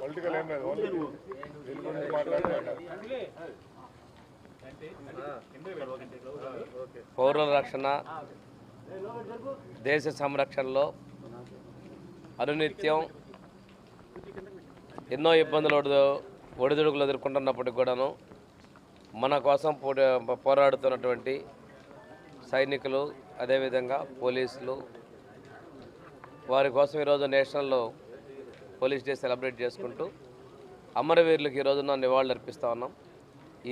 Political ఏం లేదు only దీని గురించి మాట్లాడుతున్నారు పౌరుల రక్షణ దేశ సంరక్షణలో అనునిత్యం ఎన్నో ఇబ్బందులు ఒడిదుడుకులు ఎదుర్కొంటున్నప్పటికి కూడాను మన కోసం పోరాడుతున్నటువంటి సైనికులు అదేవిధంగా పోలీసులు వారి కోసం ఈరోజు నేషనల్లో పోలీస్ డే సెలబ్రేట్ చేసుకుంటూ అమరవీరులకు ఈ రోజున నివాళులు అర్పిస్తూ ఉన్నాం.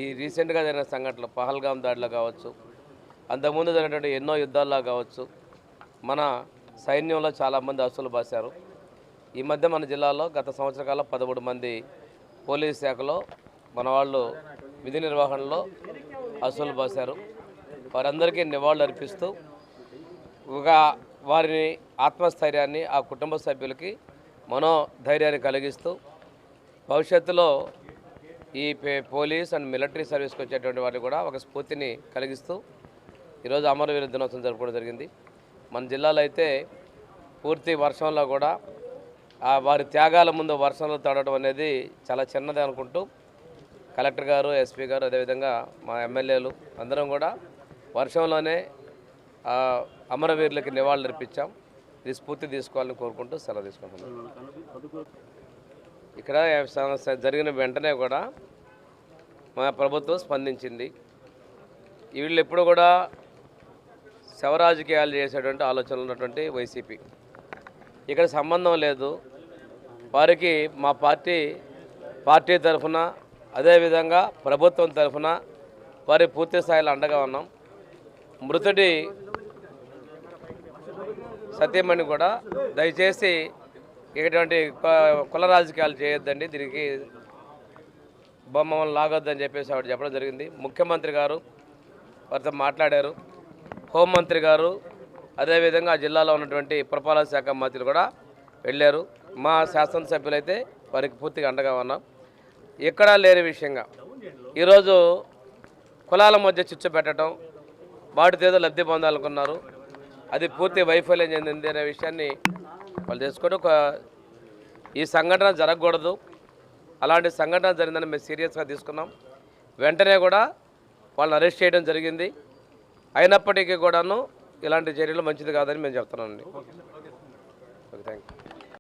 ఈ రీసెంట్గా జరిగిన సంఘటనలు పహల్గాం దాడిలో కావచ్చు అంతకుముందు జరిగినటువంటి ఎన్నో యుద్ధాల్లో కావచ్చు మన సైన్యంలో చాలామంది అసులు బాశారు. ఈ మధ్య మన జిల్లాలో గత సంవత్సర కాలం పదమూడు మంది పోలీస్ శాఖలో మన వాళ్ళు విధి నిర్వహణలో అసలు బాశారు. వారందరికీ నివాళులు అర్పిస్తూ ఒక వారిని ఆత్మస్థైర్యాన్ని ఆ కుటుంబ సభ్యులకి మనోధైర్యాన్ని కలిగిస్తూ భవిష్యత్తులో ఈ పే- పోలీస్ అండ్ మిలిటరీ సర్వీస్కి వచ్చేటువంటి వాటికి కూడా ఒక స్ఫూర్తిని కలిగిస్తూ ఈరోజు అమరవీర దినోత్సవం జరుపుకోవడం జరిగింది. మన జిల్లాలో అయితే పూర్తి వర్షంలో కూడా వారి త్యాగాల ముందు వర్షంలో తడవడం అనేది చాలా చిన్నది అనుకుంటూ కలెక్టర్ గారు ఎస్పీ గారు అదేవిధంగా మా ఎమ్మెల్యేలు అందరం కూడా వర్షంలోనే అమరవీరులకి నివాళులు అర్పించాం ఇది స్ఫూర్తి తీసుకోవాలని కోరుకుంటూ సెలవు తీసుకుంటున్నాం. ఇక్కడ జరిగిన వెంటనే కూడా మా ప్రభుత్వం స్పందించింది. వీళ్ళు ఎప్పుడు కూడా శవరాజకీయాలు చేసేటువంటి ఆలోచనలు ఉన్నటువంటి వైసీపీ. ఇక్కడ సంబంధం లేదు. వారికి మా పార్టీ పార్టీ తరఫున అదేవిధంగా ప్రభుత్వం తరఫున వారి పూర్తి స్థాయిలో అండగా ఉన్నాం. మృతుడి సత్యమణి కూడా దయచేసి ఇటువంటి కుల రాజకీయాలు చేయొద్దండి దీనికి బొమ్మలు లాగొద్దని చెప్పేసి ఆవిడ చెప్పడం జరిగింది. ముఖ్యమంత్రి గారు వారితో మాట్లాడారు. హోంమంత్రి గారు అదేవిధంగా ఆ జిల్లాలో ఉన్నటువంటి పురపాలక శాఖ మంత్రులు కూడా వెళ్ళారు. మా శాసనసభ్యులైతే వారికి పూర్తిగా అండగా ఉన్నాం. ఎక్కడా లేని విషయంగా ఈరోజు కులాల మధ్య చిచ్చు పెట్టడం వాటితో ఏదో లబ్ధి పొందాలనుకున్నారు. అది పూర్తి వైఫల్యం చెందింది అనే విషయాన్ని వాళ్ళు తెలుసుకొని ఒక ఈ సంఘటన జరగకూడదు. అలాంటి సంఘటన జరిగిందని మేము సీరియస్గా తీసుకున్నాం. వెంటనే కూడా వాళ్ళని అరెస్ట్ చేయడం జరిగింది. అయినప్పటికీ కూడాను ఇలాంటి చర్యలు మంచిది కాదని మేము చెప్తున్నామండి. Okay thank you